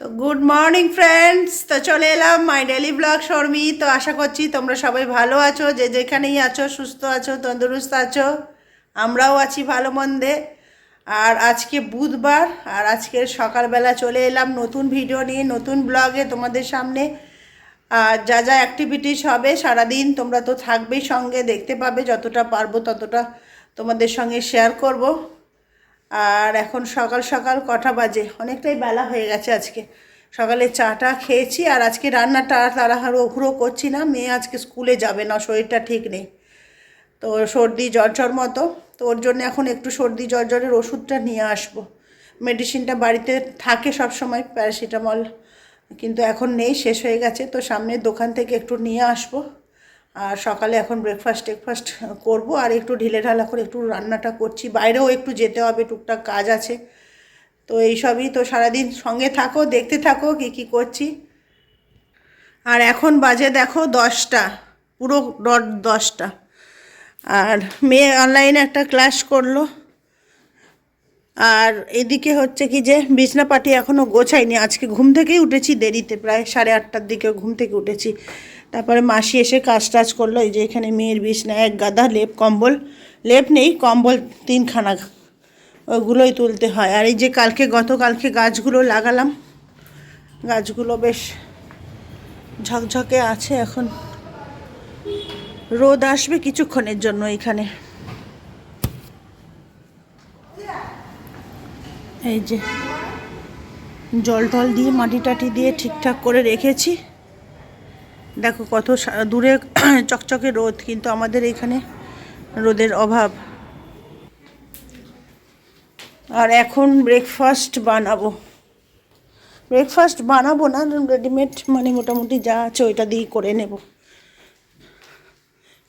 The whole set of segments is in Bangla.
তো গুড মর্নিং ফ্রেন্ডস তো চলে এলাম মাই ডেলি ব্লগ শর্মি তো আশা করছি তোমরা সবাই ভালো আছো, যে যেখানেই আছো, সুস্থ আছো, তন্দুরুস্ত আছো, আমরাও আছি ভালো মন্দে। আর আজকে বুধবার, আর আজকের সকালবেলা চলে এলাম নতুন ভিডিও নিয়ে, নতুন ব্লগে তোমাদের সামনে। আর যা যা অ্যাক্টিভিটিস হবে সারাদিন তোমরা তো থাকবেই সঙ্গে, দেখতে পাবে যতটা পারব ততটা তোমাদের সঙ্গে শেয়ার করব। আর এখন সকাল সকাল কটা বাজে? অনেকটাই বেলা হয়ে গেছে আজকে। সকালে চাটা খেয়েছি আর আজকে রান্নাটা তাড়াহাড়ো হুড়ো করছি না। মেয়ে আজকে স্কুলে যাবে না, শরীরটা ঠিক নেই। তো সর্দি জ্বর জ্বর মতো। তো ওর জন্য এখন একটু সর্দি জ্বর জ্বরের ওষুধটা নিয়ে আসব। মেডিসিনটা বাড়িতে থাকে সব সময় প্যারাসিটামল। কিন্তু এখন নেই, শেষ হয়ে গেছে। তো সামনের দোকান থেকে একটু নিয়ে আসব। আর সকালে এখন ব্রেকফাস্ট টেকফাস্ট করব। আর একটু ঢিলে ঢালা করে একটু রান্নাটা করছি। বাইরেও একটু যেতে হবে, টুকটাক কাজ আছে। তো এইসবই তো সারাদিন সঙ্গে থাকো, দেখতে থাকো কী কী করছি। আর এখন বাজে দেখো দশটা, পুরো ডট দশটা। আর মেয়ে অনলাইনে একটা ক্লাস করল। আর এদিকে হচ্ছে কি যে বিছনা পাটি এখনও গোছাইনি। আজকে ঘুম থেকেই উঠেছি, দেরিতে প্রায় সাড়ে আটটার দিকে ঘুম থেকে উঠেছি। তারপরে মাসি এসে কাজ টাজ করল, এই যে এখানে মেয়ের বিছনা, এক গাদা লেপ, কম্বল। লেপ নেই, কম্বল তিনখানা ওইগুলোই তুলতে হয়। আর এই যে কালকে, গতকালকে গাছগুলো লাগালাম। গাছগুলো বেশ ঝকঝকে আছে এখন। রোদ আসবে কিছুক্ষণের জন্য এখানে। এই যে জল টল দিয়ে, মাটি টাটি দিয়ে ঠিকঠাক করে রেখেছি। দেখো কত দূরে চকচকে রোদ, কিন্তু আমাদের এখানে রোদের অভাব। আর এখন ব্রেকফাস্ট বানাবো। ব্রেকফাস্ট বানাবো না রেডিমেড মানে মোটামুটি যা আছে ওইটা দিয়েই করে নেব।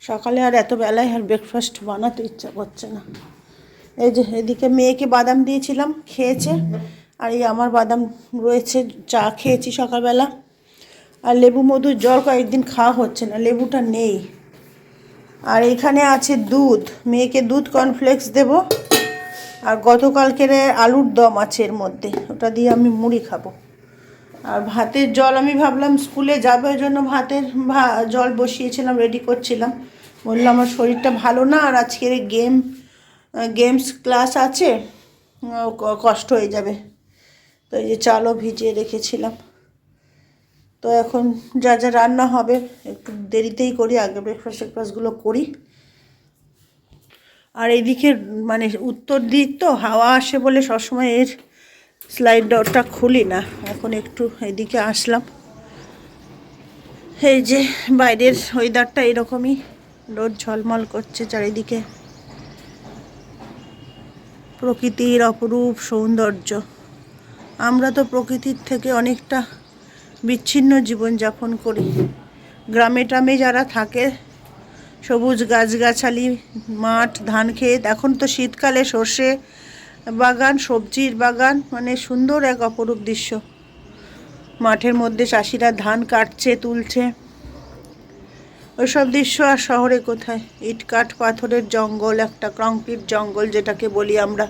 সকালে আর এত বেলায় আর ব্রেকফাস্ট বানাতে ইচ্ছা করছে না। এই যে, এদিকে মেয়েকে বাদাম দিয়েছিলাম, খেয়েছে। আর এই আমার বাদাম রয়েছে, চা খেয়েছি সকালবেলা। আর লেবু মধুর জল কয়েকদিন খাওয়া হচ্ছে না, লেবুটা নেই। আর এখানে আছে দুধ, মেয়েকে দুধ কর্নফ্লেক্স দেব। আর গতকালকের আলুর দম আছে এর মধ্যে, ওটা দিয়ে আমি মুড়ি খাব। আর ভাতের জল আমি ভাবলাম স্কুলে যাবে ওই জন্য ভাতের জল বসিয়েছিলাম রেডি করছিলাম। বলল আমার শরীরটা ভালো না, আর আজকের গেম গেমস ক্লাস আছে কষ্ট হয়ে যাবে। তো এই যে চালও ভিজিয়ে রেখেছিলাম। তো এখন যা যা রান্না হবে, একটু দেরিতেই করি, আগে ব্রেকফাস্ট ব্রেকফাস্টগুলো করি। আর এইদিকে মানে উত্তর দিক তো, হাওয়া আসে বলে সবসময় এর স্লাইড ডোরটা খুলি না। এখন একটু এদিকে আসলাম। এই যে, বাইরের ওয়েদারটা এরকমই, রোদ ঝলমল করছে চারিদিকে। প্রকৃতির অপরূপ সৌন্দর্য। আমরা তো প্রকৃতির থেকে অনেকটা বিচ্ছিন্ন জীবনযাপন করি। গ্রামে টামে যারা থাকে, সবুজ গাছগাছালি, মাঠ, ধান ক্ষেত এখন তো শীতকালে সর্ষে বাগান, সবজির বাগান মানে সুন্দর এক অপরূপ দৃশ্য। মাঠের মধ্যে চাষিরা ধান কাটছে, তুলছে। ওইসব দৃশ্য আর শহরে কোথায়? ইট কাঠ পাথরের জঙ্গল, একটা কংক্রিট জঙ্গল যেটাকে বলি আমরা।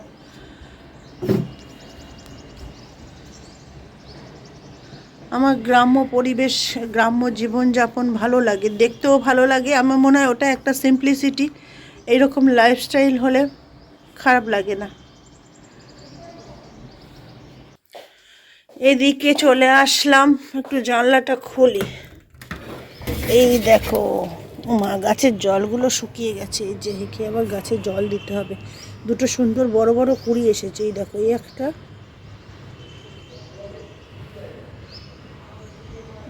আমার গ্রাম্য পরিবেশ, গ্রাম্য জীবনযাপন ভালো লাগে, দেখতেও ভালো লাগে। আমার মনে হয় ওটা একটা সিম্পলিসিটি এইরকম লাইফস্টাইল হলে খারাপ লাগে না। এদিকে চলে আসলাম, একটু জানলাটা খুলি। এই দেখো, মা, গাছের জলগুলো শুকিয়ে গেছে। এই যে হেঁকে আবার গাছে জল দিতে হবে। দুটো সুন্দর বড় বড় কুড়ি এসেছে, এই দেখো, এই একটা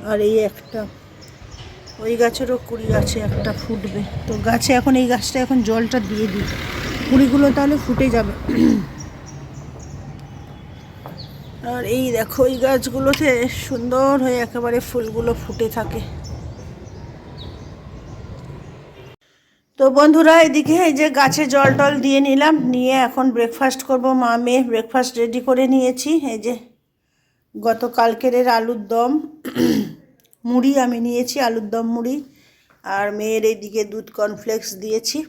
আর এই একটা। ওই গাছেরও কুড়ি আছে একটা ফুটবে। তো গাছে এখন এই গাছটা এখন জলটা দিয়ে দিই। কুড়িগুলো তাহলে ফুটে যাবে। আর এই দেখো, এই গাছগুলোতে সুন্দর হয়ে একেবারে ফুলগুলো ফুটে থাকে। তো বন্ধুরা, এদিকে এই যে গাছে জল টল দিয়ে নিলাম। নিয়ে এখন ব্রেকফাস্ট করব মা মেয়ে। ব্রেকফাস্ট রেডি করে নিয়েছি। এই যে গতকালকের কালকের আলুর দম, মুড়ি আমি নিয়েছি, আলুর দম মুড়ি, আর মেয়ের এইদিকে দুধ কর্নফ্লেক্স দিয়েছি।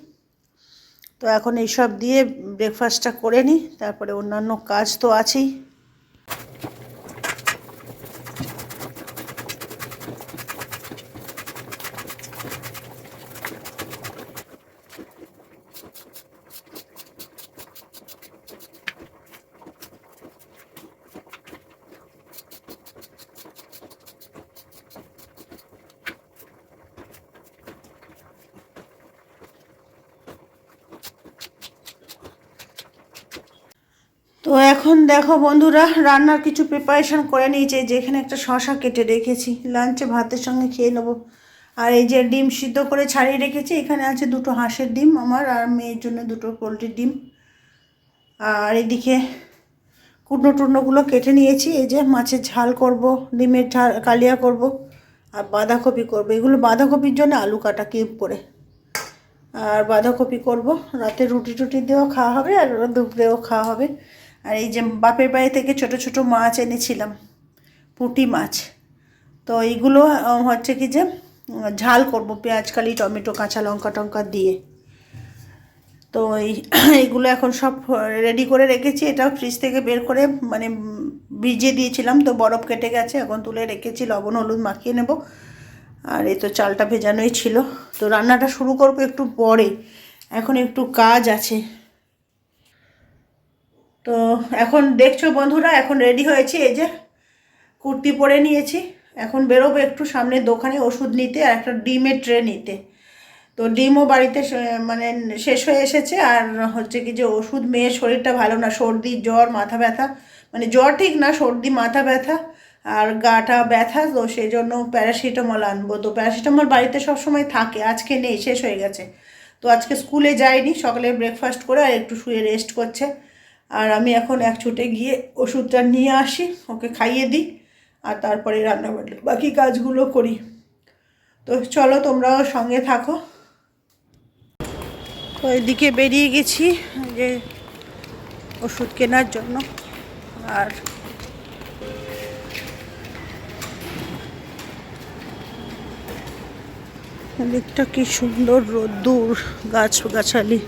তো এখন এইসব দিয়ে ব্রেকফাস্টটা করে নিই তারপরে অন্যান্য কাজ তো আছেই। তো এখন দেখো বন্ধুরা, রান্নার কিছু প্রিপারেশন করে নিয়েছি। এই যে এখানে একটা শশা কেটে রেখেছি। লাঞ্চে ভাতের সঙ্গে খেয়ে নেব। আর এই যে ডিম সিদ্ধ করে ছাড়িয়ে রেখেছি। এখানে আছে দুটো হাঁসের ডিম আমার আর মেয়ের জন্য দুটো পোলট্রির ডিম। আর এদিকে কুটনো টুটনোগুলো কেটে নিয়েছি। এই যে মাছের ঝাল করব, ডিমের ঝাল, কালিয়া করব, আর বাঁধাকপি করব। এগুলো বাঁধাকপির জন্য আলু কাটা কিউব করে। আর বাঁধাকপি করব। রাতে রুটি টুটি দিয়েও খাওয়া হবে আর দুপুরেও খাওয়া হবে। আর এই যে বাপের বাড়ি থেকে ছোট ছোট মাছ এনেছিলাম, পুঁটি মাছ। তো এইগুলো হচ্ছে কি যে, ঝাল করব কালি, টমেটো, কাঁচা লঙ্কা টঙ্কা দিয়ে। তো এই এইগুলো এখন সব রেডি করে রেখেছি, এটা ফ্রিজ থেকে বের করে মানে ভিজিয়ে দিয়েছিলাম, তো বরফ কেটে গেছে, এখন তুলে রেখেছি, লবণ, হলুদ মাখিয়ে নেব। আর এই তো চালটা ভেজানোই ছিল। তো রান্নাটা শুরু করব একটু পরে, এখন একটু কাজ আছে। তো এখন দেখছ বন্ধুরা, এখন রেডি হয়েছি। এই যে কুর্তি পরে নিয়েছি। এখন বেরোবো একটু সামনের দোকানে ওষুধ নিতে আর একটা ডিমের ট্রে নিতে। তো ডিমও বাড়িতে মানে শেষ হয়ে এসেছে। আর হচ্ছে কি যে ওষুধ মেয়ের শরীরটা ভালো না, সর্দি, জ্বর, মাথা ব্যথা। মানে জ্বর ঠিক না, সর্দি, মাথা ব্যথা আর গাটা ব্যথা। তো সেই জন্য প্যারাসিটামল আনব। তো প্যারাসিটামল বাড়িতে সবসময় থাকে, আজকে নেই, শেষ হয়ে গেছে। তো আজকে স্কুলে যাইনি, সকালে ব্রেকফাস্ট করে আর একটু শুয়ে রেস্ট করছে। আর আমি এখন এক ছুটে গিয়ে ওষুধটা নিয়ে আসি, ওকে খাইয়ে দিই আর তারপরে রান্না বান্না বাকি কাজগুলো করি। তো চলো তোমরাও সঙ্গে থাকো। তো এদিকে বেরিয়ে গেছি যে ওষুধ কেনার জন্য। আর দিকটা কি সুন্দর রোদ্দুর গাছ গাছালি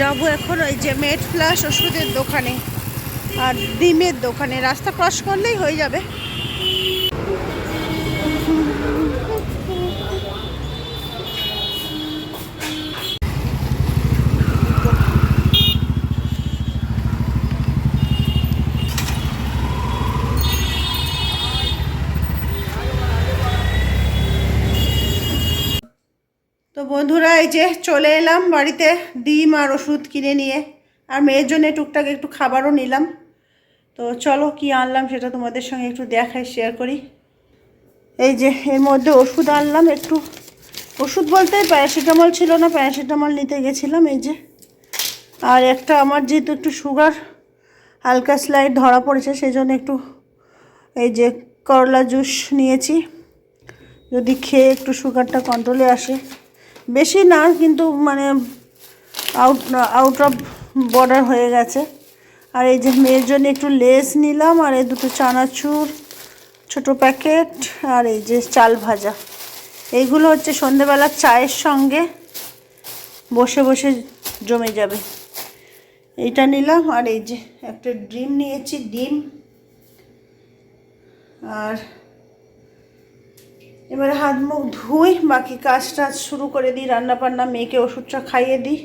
যাব এখন ওই যে মেড প্লাস ওষুধের দোকানে আর ডিমের দোকানে। রাস্তা ক্রস করলেই হয়ে যাবে। বন্ধুরা, এই যে চলে এলাম বাড়িতে ডিম আর ওষুধ কিনে নিয়ে। আর মেয়ের জন্য টুকটাক একটু খাবারও নিলাম। তো চলো কি আনলাম সেটা তোমাদের সঙ্গে একটু দেখাই শেয়ার করি। এই যে এর মধ্যে ওষুধ আনলাম একটু। ওষুধ বলতে প্যারাসিটামল ছিল না, প্যারাসিটামল নিতে গেছিলাম এই যে। আর একটা আমার যেহেতু একটু সুগার, হালকা স্লাইড ধরা পড়েছে সেই জন্য একটু এই যে করলা জুস নিয়েছি। যদি খেয়ে একটু সুগারটা কন্ট্রোলে আসে। বেশি না, কিন্তু মানে আউট আউট অফ বর্ডার হয়ে গেছে। আর এই যে মেয়ের জন্য একটু লেস নিলাম, আর এই দুটো চানাচুর, ছোট প্যাকেট আর এই যে চাল ভাজা। এইগুলো হচ্ছে সন্ধেবেলা চায়ের সঙ্গে বসে বসে জমে যাবে। এইটা নিলাম, আর এই যে একটা ডিম নিয়েছি, ডিম। আর এবারে হাত মুখ ধুই, বাকি কাজ টাজ শুরু করে দিই রান্না বান্না মেয়েকে ওষুধটা খাইয়ে দিই।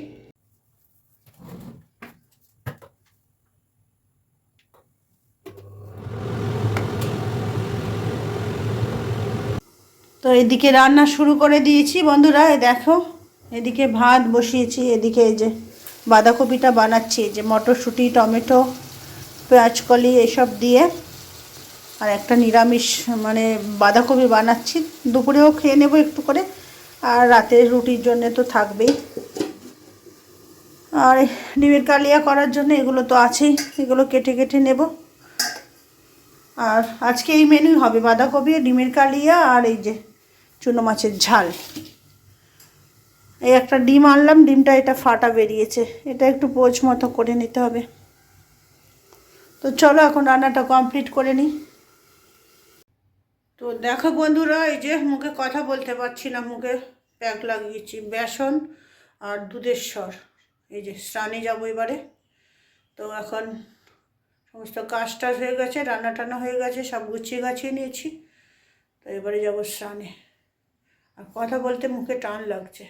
তো এদিকে রান্না শুরু করে দিয়েছি, বন্ধুরা দেখো, এদিকে ভাত বসিয়েছি, এদিকে এই যে বাঁধাকপিটা বানাচ্ছি যে মটরশুঁটি, টমেটো, পেঁয়াজকলি, এসব দিয়ে। আর একটা নিরামিষ মানে বাঁধাকপি বানাচ্ছি। দুপুরেও খেয়ে নেব একটু করে। আর রাতে রুটির জন্য তো থাকবেই। আর ডিমের কালিয়া করার জন্য এগুলো তো আছেই, এগুলো কেটে কেটে নেব। আর আজকে এই মেনুই হবে বাঁধাকপি, ডিমের কালিয়া আর এই যে চুনো মাছের ঝাল। এই একটা ডিম আনলাম, ডিমটা এটা ফাটা বেরিয়েছে। এটা একটু পোচ মতো করে নিতে হবে। তো চলো এখন রান্নাটা কমপ্লিট করে নিই। তো দেখো বন্ধুরা, এই যে মুখে কথা বলতে পারছি না, মুখে প্যাক লাগিয়েছি, বেসন আর দুধের স্বর এই যে স্নানে যাব এবারে। তো এখন সমস্ত কাজ টাজ হয়ে গেছে, রান্না টান্না হয়ে গেছে, সব গুছিয়ে গাছিয়ে নিয়েছি। তো এবারে যাব স্নানে। আর কথা বলতে মুখে টান লাগছে।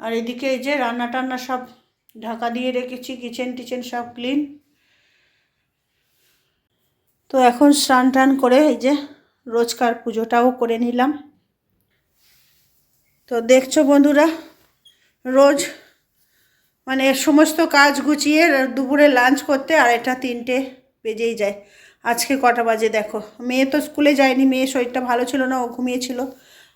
আর এদিকে এই যে রান্না টান্না সব ঢাকা দিয়ে রেখেছি, কিচেন টিচেন সব ক্লিন। তো এখন স্নান টান করে এই যে রোজকার পুজোটাও করে নিলাম। তো দেখছ বন্ধুরা, রোজ মানে সমস্ত কাজ গুছিয়ে দুপুরে লাঞ্চ করতে আর এটা তিনটে বেজেই যায়। আজকে কটা বাজে দেখো। মেয়ে তো স্কুলে যায়নি, মেয়ে শরীরটা ভালো ছিল না, ও ঘুমিয়েছিল।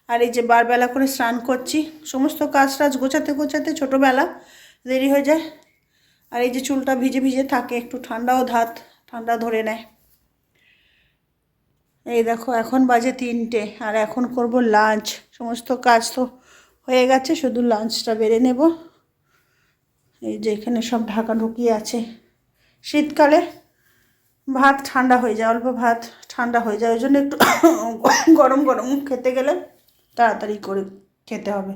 আর এই যে বারবেলা করে স্নান করছি, সমস্ত কাজ টাজ গোছাতে গোছাতে ছোটোবেলা দেরি হয়ে যায়। আর এই যে চুলটা ভিজে ভিজে থাকে, একটু ঠান্ডাও ধাত, ঠান্ডা ধরে নেয়। এই দেখো, এখন বাজে তিনটে আর এখন করব লাঞ্চ সমস্ত কাজ তো হয়ে গেছে, শুধু লাঞ্চটা বেড়ে নেব। এই যে এখানে সব ঢাকা ঢুকিয়ে আছে। শীতকালে ভাত ঠান্ডা হয়ে যায়, অল্প ভাত ঠান্ডা হয়ে যায়, ওই জন্য একটু গরম গরম খেতে গেলে তাড়াতাড়ি করে খেতে হবে।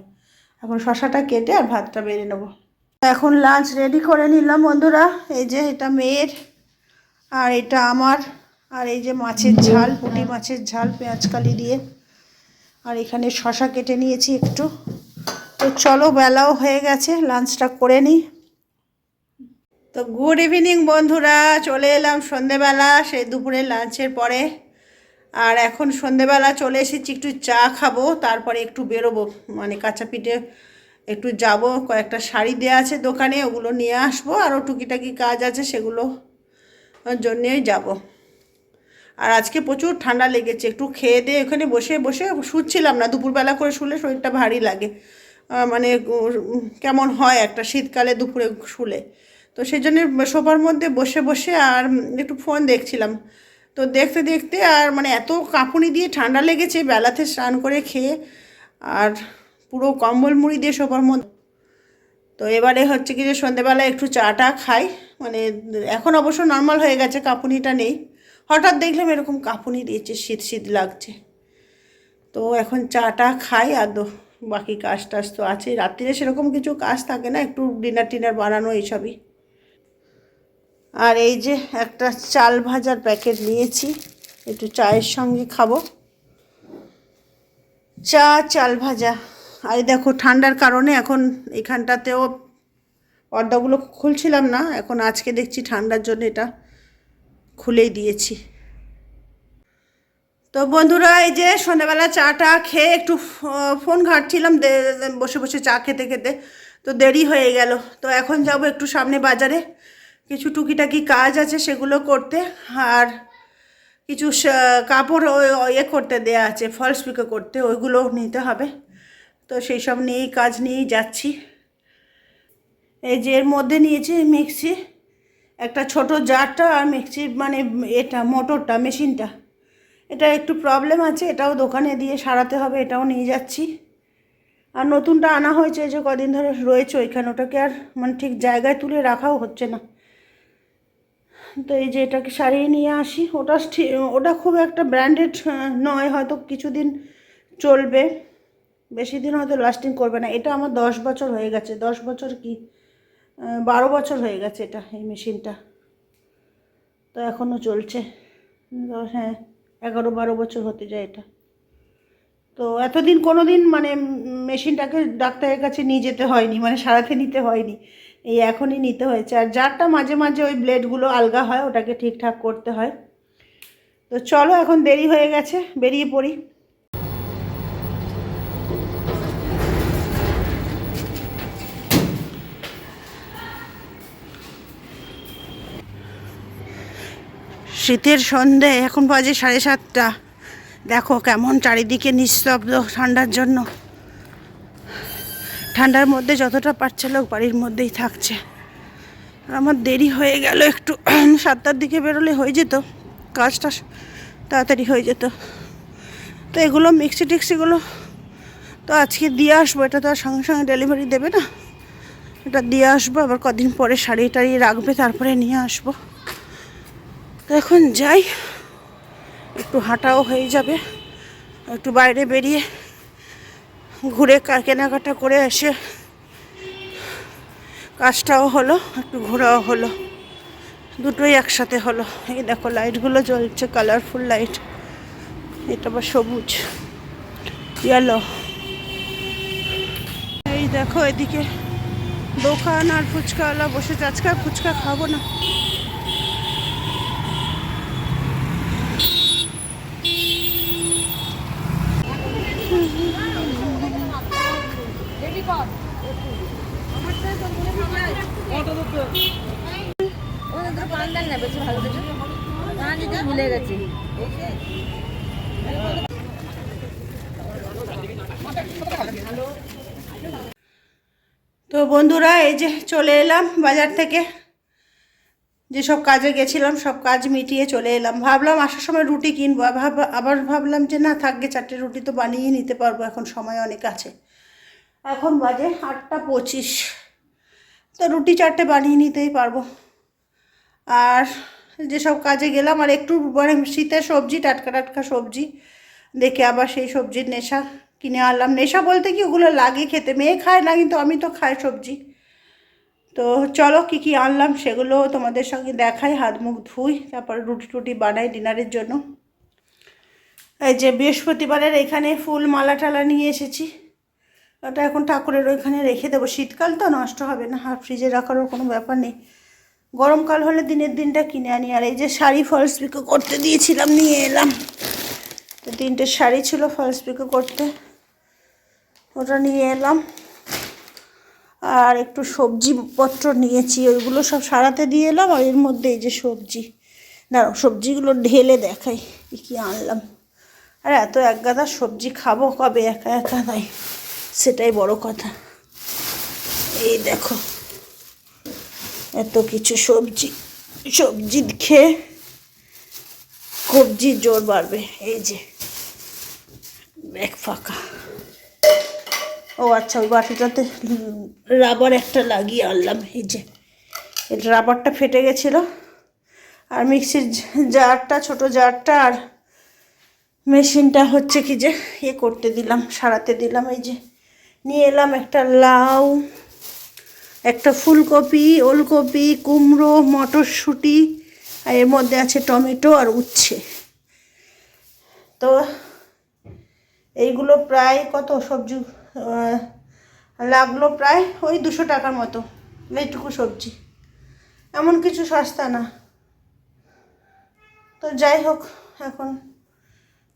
এখন শশাটা কেটে আর ভাতটা বেড়ে নেব। এখন লাঞ্চ রেডি করে নিলাম বন্ধুরা। এই যে এটা মেয়ের আর এটা আমার। আর এই যে মাছের ঝাল, পুঁটি মাছের ঝাল, পেঁয়াজ কালি দিয়ে। আর এখানে শশা কেটে নিয়েছি একটু। তো চলো, বেলাও হয়ে গেছে, লাঞ্চটা করে নিই। তো গুড ইভিনিং বন্ধুরা, চলে এলাম সন্ধেবেলা সেই দুপুরে লাঞ্চের পরে। আর এখন সন্ধেবেলা চলে এসেছি, একটু চা খাব, তারপরে একটু বেরোবো। মানে কাঁচা পিঠে একটু যাব, কয়েকটা শাড়ি দেওয়া আছে দোকানে, ওগুলো নিয়ে আসব আরও টুকিটাকি কাজ আছে, সেগুলো জন্যেই যাব। আর আজকে প্রচুর ঠান্ডা লেগেছে, একটু খেয়ে দিয়ে ওখানে বসে বসে শুচ্ছিলাম না, দুপুরবেলা করে শুলে শরীরটা ভারী লাগে। মানে কেমন হয় একটা শীতকালে দুপুরে শুলে। তো সেই জন্য সোফার মধ্যে বসে বসে আর একটু ফোন দেখছিলাম। তো দেখতে দেখতে আর মানে এত কাঁপুনি দিয়ে ঠান্ডা লেগেছে, বেলাতে স্নান করে খেয়ে আর পুরো কম্বল মুড়ি দিয়ে সোফার মধ্যে। তো এবারে হচ্ছে কি যে সন্ধেবেলা একটু চাটা খাই মানে এখন অবশ্য নর্মাল হয়ে গেছে, কাঁপুনিটা নেই। হঠাৎ দেখলাম এরকম কাঁপুনি দিয়েছে, শীত শীত লাগছে। তো এখন চাটা খাই আর বাকি কাজ টাজ তো আছে। রাত্রিরে সেরকম কিছু কাজ থাকে না, একটু ডিনার টিনার বানানো এইসবই। আর এই যে একটা চাল ভাজার প্যাকেট নিয়েছি, একটু চায়ের সঙ্গে খাব। চা, চাল ভাজা। আর দেখো ঠান্ডার কারণে এখন এখানটাতেও পর্দাগুলো খুলছিলাম না, এখন আজকে দেখছি ঠান্ডার জন্য এটা। খুলেই দিয়েছি। তো বন্ধুরা, এই যে সন্ধ্যাবেলা চাটা খেয়ে একটু ফোন ঘাটছিলাম বসে বসে চা খেতে খেতে, তো দেরি হয়ে গেল। তো এখন যাব একটু সামনে বাজারে। কিছু টুকিটাকি কাজ আছে সেগুলো করতে, আর কিছু কাপড় ইয়ে করতে দেয়া আছে ফলস পিকো করতে, ওইগুলো নিতে হবে। তো সেই সব নিয়েই কাজ নিয়েই যাচ্ছি। এই যে এর মধ্যে নিয়েছি মিক্সি একটা ছোট জারটা আর মিক্সি মানে এটা মোটরটা, মেশিনটা। এটা একটু প্রবলেম আছে, এটাও দোকানে দিয়ে সারাতে হবে, এটাও নিয়ে যাচ্ছি। আর নতুনটা আনা হয়েছে যে কদিন ধরে রয়েছে, ওইখানে ওটাকে আর মানে ঠিক জায়গায় তুলে রাখাও হচ্ছে না। তো এই যে এটাকে সারিয়ে নিয়ে আসি, ওটা ওটা খুব একটা ব্র্যান্ডেড নয়, হয়তো কিছুদিন চলবে। বেশি দিন হয়তো লাস্টিং করবে না। এটা আমার দশ বছর হয়ে গেছে, দশ বছর কি বারো বছর হয়ে গেছে এটা, এই মেশিনটা। তো এখনও চলছে। হ্যাঁ এগারো বারো বছর হতে যায় এটা। তো এতদিন কোনো দিন মানে মেশিনটাকে ডাক্তারের কাছে নিয়ে যেতে হয়নি মানে সারাতে নিতে হয়নি। এই এখনই নিতে হয়েছে। আর যারটা মাঝে মাঝে ওই ব্লেডগুলো আলগা হয়, ওটাকে ঠিকঠাক করতে হয়। তো চলো, এখন দেরি হয়ে গেছে, বেরিয়ে পড়ি। শীতের সন্ধে, এখন বাজে সাড়ে সাতটা। দেখো কেমন চারিদিকে নিস্তব্ধ ঠান্ডার জন্য। ঠান্ডার মধ্যে যতটা পারছে লোক বাড়ির মধ্যেই থাকছে। আমার দেরি হয়ে গেল একটু। সাতটার দিকে বেরোলে হয়ে যেত। কাজটা তাড়াতাড়ি হয়ে যেত। তো এগুলো মিক্সি টিক্সিগুলো তো আজকে দিয়ে আসব। এটা তো আর সঙ্গে সঙ্গে ডেলিভারি দেবে না। এটা দিয়ে আসব, আবার কদিন পরে শাড়ি টাড়ি রাখবে, তারপরে নিয়ে আসব। তো এখন যাই। একটু হাঁটাও হয়ে যাবে। একটু বাইরে বেরিয়ে ঘুরে কেনাকাটা করে এসে কাজটাও হলো, একটু ঘোরাও হলো। দুটোই একসাথে হলো। এই দেখো লাইটগুলো জ্বলছে কালারফুল লাইট এটা আবার সবুজ ইয়েলো এই দেখো, এদিকে দোকান আর ফুচকাওয়ালা বসেছে। আজকে আর ফুচকা খাব না। তো বন্ধুরা এই যে চলে এলাম বাজার থেকে। যেসব কাজে গেছিলাম, সব কাজ মিটিয়ে চলে এলাম। ভাবলাম আসার সময় রুটি কিনবো, আবার ভাবলাম যে না থাকবে চারটে রুটি তো বানিয়ে নিতে পারব, এখন সময় অনেক আছে। এখন বাজে আটটা পঁচিশ। তো রুটি চারটে বানিয়ে নিতেই পারব। আর যেসব কাজে গেলাম, আর একটু মানে শীতের সবজি, টাটকা টাটকা সবজি, দেখে আবার সেই সবজির নেশা কিনে আনলাম। নেশা বলতে কি, ওগুলো লাগে খেতে। মেয়ে খায় না, কিন্তু আমি তো খাই সবজি। তো চলো কি কি আনলাম সেগুলো তোমাদের সঙ্গে দেখাই, হাত মুখ ধুই, তারপর রুটি টুটি বানাই ডিনারের জন্য। এই যে বৃহস্পতিবারের এখানে ফুল মালা টালা নিয়ে এসেছি। ওটা এখন ঠাকুরের ওইখানে রেখে দেবো। শীতকাল তো নষ্ট হবে না, আর ফ্রিজে রাখারও কোনো ব্যাপার নেই। গরমকাল হলে দিনের দিনটা কিনে আনি। আর এই যে শাড়ি ফলস পিকো করতে দিয়েছিলাম, নিয়ে এলাম। তো তিনটে শাড়ি ছিল ফলস পিকো করতে। ওটা নিয়ে এলাম। আর একটু সবজিপত্র নিয়েছি, ওইগুলো সব সারাতে দিয়ে এলাম আর এর মধ্যে এই যে সবজি। দাঁড়াও, সবজিগুলো ঢেলে দেখাই, কী কী আনলাম। আর এত এক গাদা সবজি খাব কবে একা একা তাই সেটাই বড় কথা। এই দেখো, এত কিছু সবজি সবজি খেয়ে কবজির জোর বাড়বে, এই যে, ব্যাগ ফাঁকা। ও আচ্ছা ওই বাটিটাতে রাবার একটা লাগিয়ে আনলাম, এই যে। রাবারটা ফেটে গেছিল। আর মিক্সির জারটা, ছোট জারটা আর মেশিনটা হচ্ছে কি যে ইয়ে করতে দিলাম, সারাতে দিলাম, এই যে। নিয়ে এলাম একটা লাউ, একটা ফুলকপি, ওলকপি, কুমড়ো, মটরশুঁটি, আর এর মধ্যে আছে টমেটো আর উচ্ছে। তো এইগুলো প্রায় কত সবজি? লাগল প্রায় ওই দুশো টাকার মতো এইটুকু সবজি। এমন কিছু সস্তা না। তো যাই হোক, এখন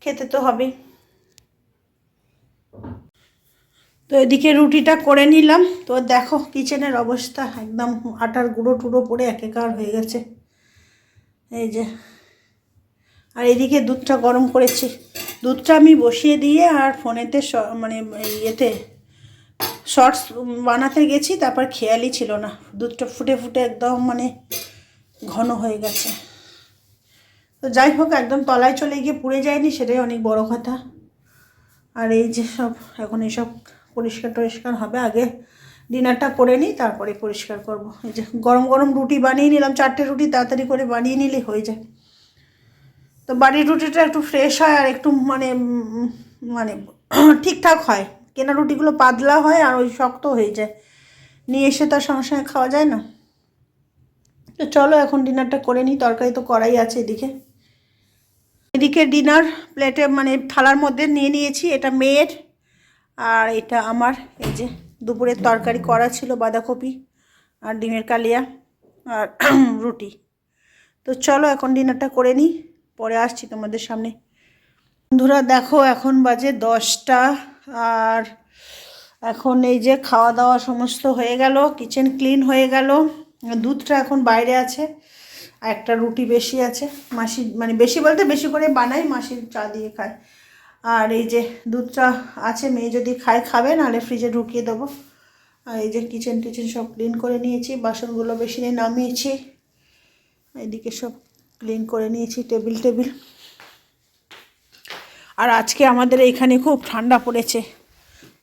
খেতে তো হবেই। তো এদিকে রুটিটা করে নিলাম। তো দেখো কিচেনের অবস্থা, একদম আটার গুঁড়ো টুড়ো পড়ে একেকার হয়ে গেছে। এই যে, আর এদিকে দুধটা গরম করেছি। দুধটা আমি বসিয়ে দিয়ে আর ফোনেতে মানে ইয়েতে শর্টস বানাতে গেছি, তারপর খেয়ালই ছিল না। দুধটা ফুটে ফুটে একদম মানে ঘন হয়ে গেছে। তো যাই হোক, একদম তলায় চলে গিয়ে পুড়ে যায়নি, সেটাই অনেক বড় কথা। আর এই যে সব, এখন এইসব পরিষ্কার টরিষ্কার হবে, আগে ডিনারটা করে নিই, তারপরে পরিষ্কার করব। এই যে গরম গরম রুটি বানিয়ে নিলাম, চারটে রুটি তাড়াতাড়ি করে বানিয়ে নিলে হয়ে যায়। তো বাড়ির রুটিটা একটু ফ্রেশ হয় আর একটু মানে মানে ঠিকঠাক হয়। কেনা রুটিগুলো পাতলা হয় আর ওই শক্ত হয়ে যায়। নিয়ে এসে তো আর সঙ্গে সঙ্গে খাওয়া যায় না। তো চলো এখন ডিনারটা করে নিই, তরকারি তো করাই আছে এদিকে। এদিকে ডিনার প্লেটে মানে থালার মধ্যে নিয়ে নিয়েছি, এটা মেয়ের আর এটা আমার। এই যে দুপুরের তরকারি করা ছিল, বাঁধাকপি আর ডিমের কালিয়া আর রুটি। তো চলো এখন ডিনারটা করে নিই। পরে আসছি তোমাদের সামনে। বন্ধুরা দেখো, এখন বাজে দশটা, আর এখন এই যে খাওয়া দাওয়া সমস্ত হয়ে গেল, কিচেন ক্লিন হয়ে গেল। দুধটা এখন বাইরে আছে, আর একটা রুটি বেশি আছে। মাসি মানে বেশি বলতে বেশি করে বানাই মাসির চা দিয়ে খায়। আর এই যে দুধটা আছে, মেয়ে যদি খায়, খাবে, নাহলে ফ্রিজে ঢুকিয়ে দেবো। আর এই যে কিচেন টিচেন সব ক্লিন করে নিয়েছি, বাসনগুলো বেশি নিয়ে নামিয়েছি। এদিকে সব ক্লিন করে নিয়েছি টেবিল টেবিল আর আজকে আমাদের এইখানে খুব ঠান্ডা পড়েছে।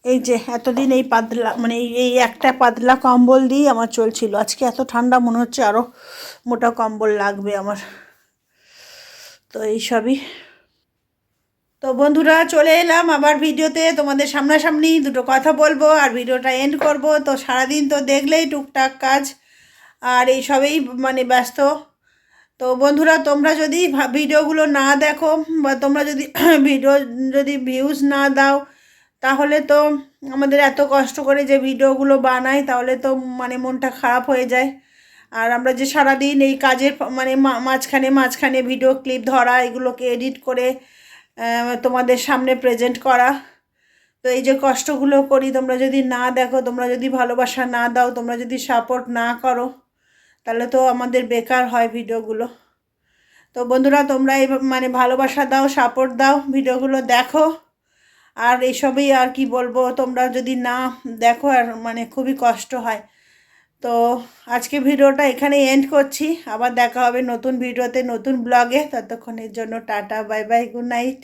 এই যে এতদিন এই পাতলা মানে এই- এই একটা পাতলা কম্বল দিয়েই আমার চলছিল। আজকে এত ঠান্ডা মনে হচ্ছে আরও মোটা কম্বল লাগবে আমার। তো এইসবই তো বন্ধুরা, চলে এলাম আবার ভিডিওতে। তোমাদের সামনাসামনি দুটো কথা বলব আর ভিডিওটা এন্ড করব। তো সারাদিন তো দেখলেই টুকটাক কাজ। আর এই সবেই মানে ব্যস্ত। তো বন্ধুরা, তোমরা যদি ভিডিওগুলো না দেখো বা তোমরা যদি ভিডিও, যদি ভিউজ না দাও, তাহলে তো আমাদের এত কষ্ট করে যে ভিডিওগুলো বানাই, তাহলে তো মানে মনটা খারাপ হয়ে যায়। আর আমরা যে সারাদিন এই কাজের মানে মাঝখানে মাঝখানে ভিডিও ক্লিপ ধরা, এগুলোকে এডিট করে তোমাদের সামনে প্রেজেন্ট করা, তো এই যে কষ্টগুলো করি, তোমরা যদি না দেখো, তোমরা যদি ভালোবাসা না দাও, তোমরা যদি সাপোর্ট না করো তাহলে তো আমাদের বেকার হয় ভিডিওগুলো। তো বন্ধুরা, তোমরা এই মানে ভালোবাসা দাও সাপোর্ট দাও, ভিডিওগুলো দেখো। আর এসবই আর কি বলব, তোমরা যদি না দেখো, আর মানে খুবই কষ্ট হয়। তো আজকে ভিডিওটা এখানে এন্ড করছি। আবার দেখা হবে নতুন ভিডিওতে, নতুন ব্লগে ততক্ষণের জন্য tata bye bye good night